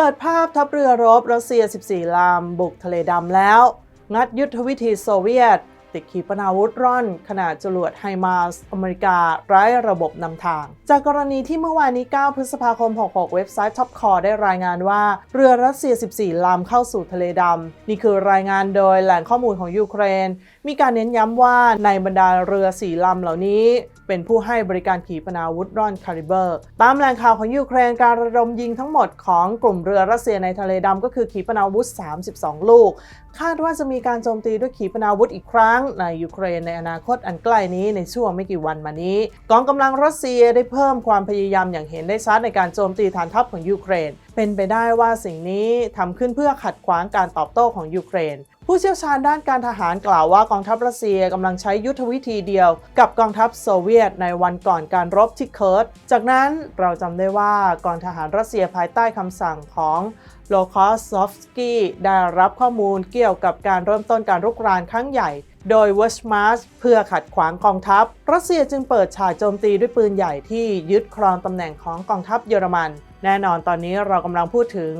เปิดภาพทัพเรือรบรัสเซีย 14 ลำบุกทะเลดำแล้ว งัดยุทธวิธีโซเวียต ติดขีปนาวุธร่อน ขนาดจรวดไฮมาสอเมริกาไร้ระบบนำทาง จากกรณีที่เมื่อวานนี้ 9 พฤษภาคม 66 เว็บไซต์ Top c o r ได้รายงานว่า เรือรัสเซีย 14 ลำเข้าสู่ทะเลดำ นี่คือรายงานโดยแหล่งข้อมูลของยูเครน มีการเน้นย้ำว่าในบรรดาเรือ 4 ลำเหล่านี้ เป็นผู้ให้บริการขีปนาวุธร่อนคาริเบอร์ ตามแหล่งข่าวของยูเครนการระดมยิงทั้งหมดของกลุ่มเรือรัสเซียในทะเลดำก็คือขีปนาวุธ 32 ลูก คาดว่าจะมีการโจมตีด้วยขีปนาวุธอีกครั้งในยูเครนในอนาคตอันใกล้นี้ในช่วงไม่กี่วันมานี้ กองกำลังรัสเซียได้เพิ่มความพยายามอย่างเห็นได้ชัดในการโจมตีฐานทัพของยูเครน เป็นไปได้ว่าสิ่งนี้ทำขึ้นเพื่อขัดขวางการตอบโต้ของยูเครน ผู้เชี่ยวชาญด้านการทหารกล่าวว่ากองทัพรัสเซียกำลังใช้ยุทธวิธีเดียว กับกองทัพโซเวียตในวันก่อนการรบที่เคิร์ตจากนั้นเราจำได้ว่ากองทหารรัสเซียภายใต้คำสั่งของ โลคอสซอฟสกี้ได้รับข้อมูลเกี่ยวกับการเริ่มต้นการรุกรานครั้งใหญ่ โดยเวชมาร์สเพื่อขัดขวางกองทัพ รัสเซียจึงเปิดฉากโจมตีด้วยปืนใหญ่ที่ยึดครองตำแหน่งของกองทัพเยอรมันแน่นอนตอนนี้เรากำลังพูดถึง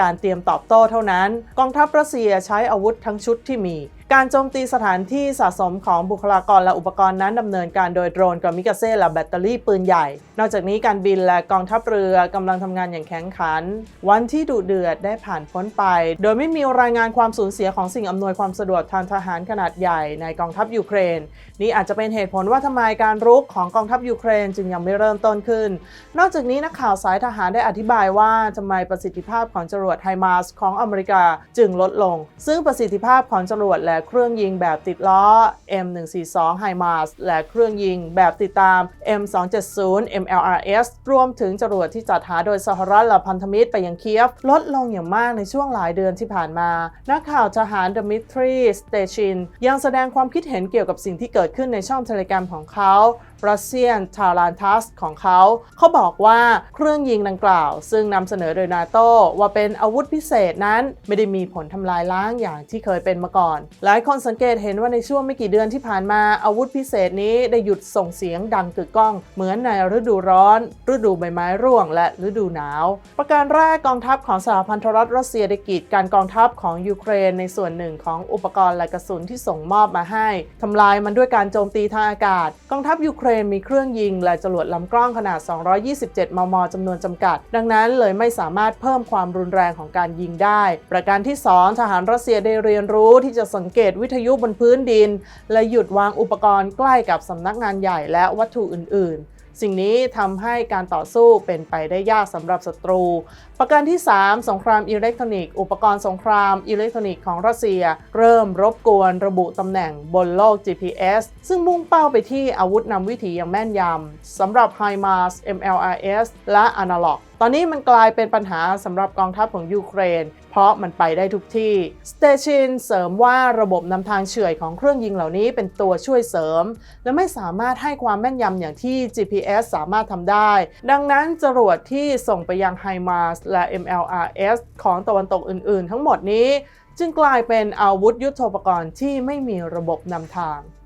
การเตรียมตอบโต้เท่านั้น กองทัพรัสเซียใช้อาวุธทั้งชุดที่มี การโจมตีสถานที่สะสมของบุคลากรและอุปกรณ์นั้นดำเนินการโดยโดรนกับมิกาเซ่และแบตเตอรี่ปืนใหญ่ นอกจากนี้การบินและกองทัพเรือกำลังทำงานอย่างแข็งขัน วันที่ดุเดือดได้ผ่านพ้นไป โดยไม่มีรายงานความสูญเสียของสิ่งอำนวยความสะดวกทางทหารขนาดใหญ่ในกองทัพยูเครน นี่อาจจะเป็นเหตุผลว่าทำไมการรุกของกองทัพยูเครนจึงยังไม่เริ่มต้นขึ้น นอกจากนี้นักข่าวสายทหารได้อธิบายว่าทำไมประสิทธิภาพของจรวดไฮมาสของอเมริกาจึงลดลง ซึ่งประสิทธิภาพของจรวดและเครื่องยิงแบบติดล้อ M142 HIMARS และเครื่องยิงแบบติดตาม M270 MLRS รวมถึงจรวดที่จัดหาโดยสหรัฐและพันธมิตรไปยังเคียฟ ลดลงอย่างมากในช่วงหลายเดือนที่ผ่านมา นักข่าวทหารดมิทรีสเตชินยังแสดงความคิดเห็นเกี่ยวกับสิ่งที่เกิดขึ้นในช่องเทเลกรมของเขา รัสเซียนทารันทัสของเขา เขาบอกว่าเครื่องยิงดังกล่าว ซึ่งนำเสนอโดยนาโตว่าเป็นอาวุธพิเศษนั้น ไม่ได้มีผลทำลายล้างอย่างที่เคยเป็นมาก่อน หลายคนสังเกตเห็นว่าในช่วงไม่กี่เดือนที่ผ่านมาอาวุธพิเศษนี้ได้หยุดส่งเสียงดังกึกก้อง เหมือนในฤดูร้อน ฤดูใบไม้ร่วง และฤดูหนาว ประการแรกกองทัพของสหพันธรัฐรัสเซียได้กีดการกองทัพของยูเครนในส่วนหนึ่งของอุปกรณ์และกระสุนที่ส่งมอบมาให้ทำลายมันด้วยการโจมตีทางอากาศ กองทัพยูเครนมีเครื่องยิงและจรวดลำกล้องขนาด 227 มม จำนวนจำกัด ดังนั้นเลยไม่สามารถเพิ่มความรุนแรงของการยิงได้ ประการที่ 2 ทหารรัสเซียได้เรียนรู้ที่จะสังเกตวิทยุบนพื้นดิน และหยุดวางอุปกรณ์ใกล้กับสำนักงานใหญ่และวัตถุอื่น ๆ สิ่งนี้ทำให้การต่อสู้เป็นไปได้ยากสำหรับศัตรู ประการที่ 3 สงครามอิเล็กทรอนิกส์อุปกรณ์สงครามอิเล็กทรอนิกส์ของรัสเซีย เริ่มรบกวนระบุตำแหน่งบนโลก GPS ซึ่งมุ่งเป้าไปที่อาวุธนำวิถีอย่างแม่นยำสำหรับ HIMARS MLRS และ Analog ตอนนี้มันกลายเป็นปัญหาสำหรับกองทัพของยูเครน เพราะมันไปได้ทุกที่สเตชินเสริมว่าระบบนำทางเฉื่อยของเครื่องยิงเหล่านี้เป็นตัวช่วยเสริม และไม่สามารถให้ความแม่นยำอย่างที่ GPS สามารถทำได้ ดังนั้นจรวดที่ส่งไปยัง HIMARS และ MLRS ของตะวันตกอื่น ๆ ทั้งหมดนี้ จึงกลายเป็นอาวุธยุทโธปกรณ์ที่ไม่มีระบบนำทาง